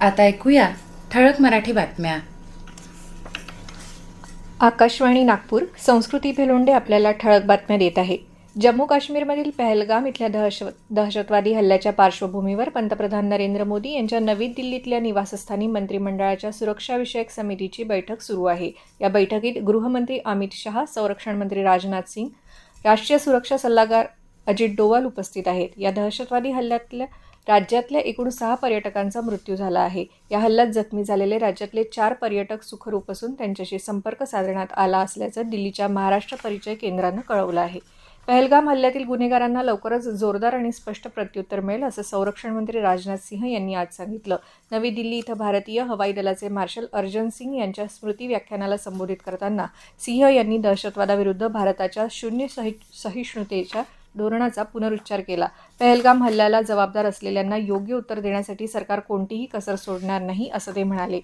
आता ऐकूया ठळक मराठी बातम्या. आकाशवाणी नागपूर संस्कृती भेलोंडे आपल्याला ठळक बातम्या देत आहे. जम्मू काश्मीरमधील पहलगाम इथल्या दहश दहशतवादी हल्ल्याच्या पार्श्वभूमीवर पंतप्रधान नरेंद्र मोदी यांच्या नवी दिल्लीतल्या निवासस्थानी मंत्रिमंडळाच्या सुरक्षाविषयक समितीची बैठक सुरू आहे. या बैठकीत गृहमंत्री अमित शहा संरक्षण मंत्री राजनाथ सिंग राष्ट्रीय सुरक्षा सल्लागार अजित डोवाल उपस्थित आहेत. या दहशतवादी हल्ल्यातल्या राज्यातल्या एकूण सहा पर्यटकांचा मृत्यू झाला आहे. या हल्ल्यात जखमी झालेले राज्यातले चार पर्यटक सुखरूप असून त्यांच्याशी संपर्क साधण्यात आला असल्याचं दिल्लीच्या महाराष्ट्र परिचय केंद्रानं कळवलं आहे. पहलगाम हल्ल्यातील गुन्हेगारांना लवकरच जोरदार आणि स्पष्ट प्रत्युत्तर मिळेल असं संरक्षण मंत्री राजनाथ सिंह यांनी आज सांगितलं. नवी दिल्ली इथं भारतीय हवाई दलाचे मार्शल अर्जन सिंग यांच्या स्मृती व्याख्यानाला संबोधित करताना सिंह यांनी दहशतवादाविरुद्ध भारताच्या शून्य सहि सहिष्णुतेच्या धोरणाचा पुनरुच्चार केला. पहलगाम हल्ल्याला जबाबदार असलेल्यांना योग्य उत्तर देण्यासाठी सरकार कोणतीही कसर सोडणार नाही असं ते म्हणाले.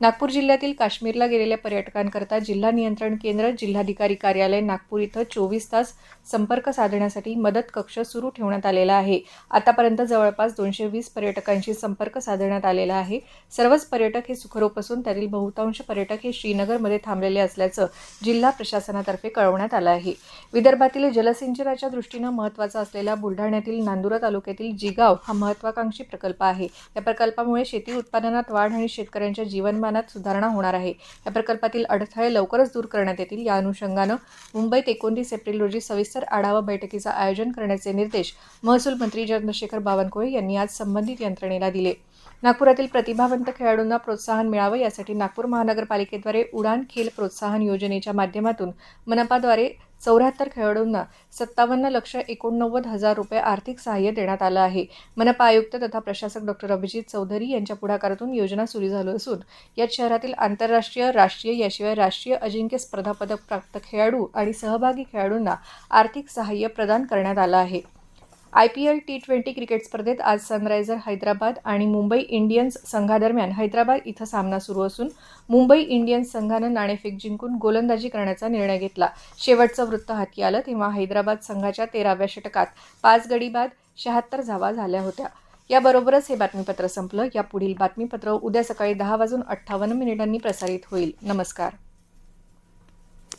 नागपूर जिल्ह्यातील काश्मीरला गेलेल्या पर्यटकांकरता जिल्हा नियंत्रण केंद्र जिल्हाधिकारी कार्यालय नागपूर इथं चोवीस तास संपर्क साधण्यासाठी मदत कक्ष सुरू ठेवण्यात आलेला आहे. आतापर्यंत जवळपास दोनशे वीस पर्यटकांशी संपर्क साधण्यात आलेला आहे. सर्वच पर्यटक हे सुखरूप असून त्यातील बहुतांश पर्यटक हे श्रीनगरमध्ये थांबलेले असल्याचं जिल्हा प्रशासनातर्फे कळवण्यात आलं आहे. विदर्भातील जलसिंचनाच्या दृष्टीनं महत्त्वाचा असलेला बुलढाण्यातील नांदुरा तालुक्यातील जिगाव हा महत्त्वाकांक्षी प्रकल्प आहे. या प्रकल्पामुळे शेती उत्पादनात वाढ आणि शेतकऱ्यांच्या जीवनमानात सुधारणा होणार आहे. या प्रकल्पातील अडथळे लवकरच दूर करण्यात येतील. या अनुषंगानं मुंबईत एकोणतीस एप्रिल रोजी सविस्तर आढावा बैठकीचं आयोजन करण्याचे निर्देश महसूल मंत्री चंद्रशेखर बावनकुळे यांनी आज संबंधित यंत्रणेला दिले. नागपुरातील प्रतिभावंत खेळाडूंना प्रोत्साहन मिळावं यासाठी नागपूर महानगरपालिकेद्वारे उडान खेल प्रोत्साहन योजनेच्या माध्यमातून मनपाद्वारे चौऱ्याहत्तर खेळाडूंना सत्तावन्न लक्ष एकोणनव्वद हजार रुपये आर्थिक सहाय्य देण्यात आलं आहे. मनपा आयुक्त तथा प्रशासक डॉक्टर अभिजित चौधरी यांच्या पुढाकारातून योजना सुरू झाली असून यात शहरातील आंतरराष्ट्रीय राष्ट्रीय याशिवाय राष्ट्रीय अजिंक्य स्पर्धा पदक प्राप्त खेळाडू आणि सहभागी खेळाडूंना आर्थिक सहाय्य प्रदान करण्यात आलं आहे. I P L T twenty cricket स्पर्धेत आज सनरायझर हैदराबाद आणि मुंबई इंडियन्स संघादरम्यान हैदराबाद इथं सामना सुरू असून मुंबई इंडियन्स संघानं नाणेफेक जिंकून गोलंदाजी करण्याचा निर्णय घेतला. शेवटचं वृत्त हाती आलं तेव्हा हैदराबाद संघाच्या तेराव्या षटकात पाच गडी बाद शहात्तर धावा झाल्या होत्या. याबरोबरच हे बातमीपत्र संपलं. या पुढील बातमीपत्र उद्या सकाळी दहा वाजून अठ्ठावन्न मिनिटांनी प्रसारित होईल. नमस्कार.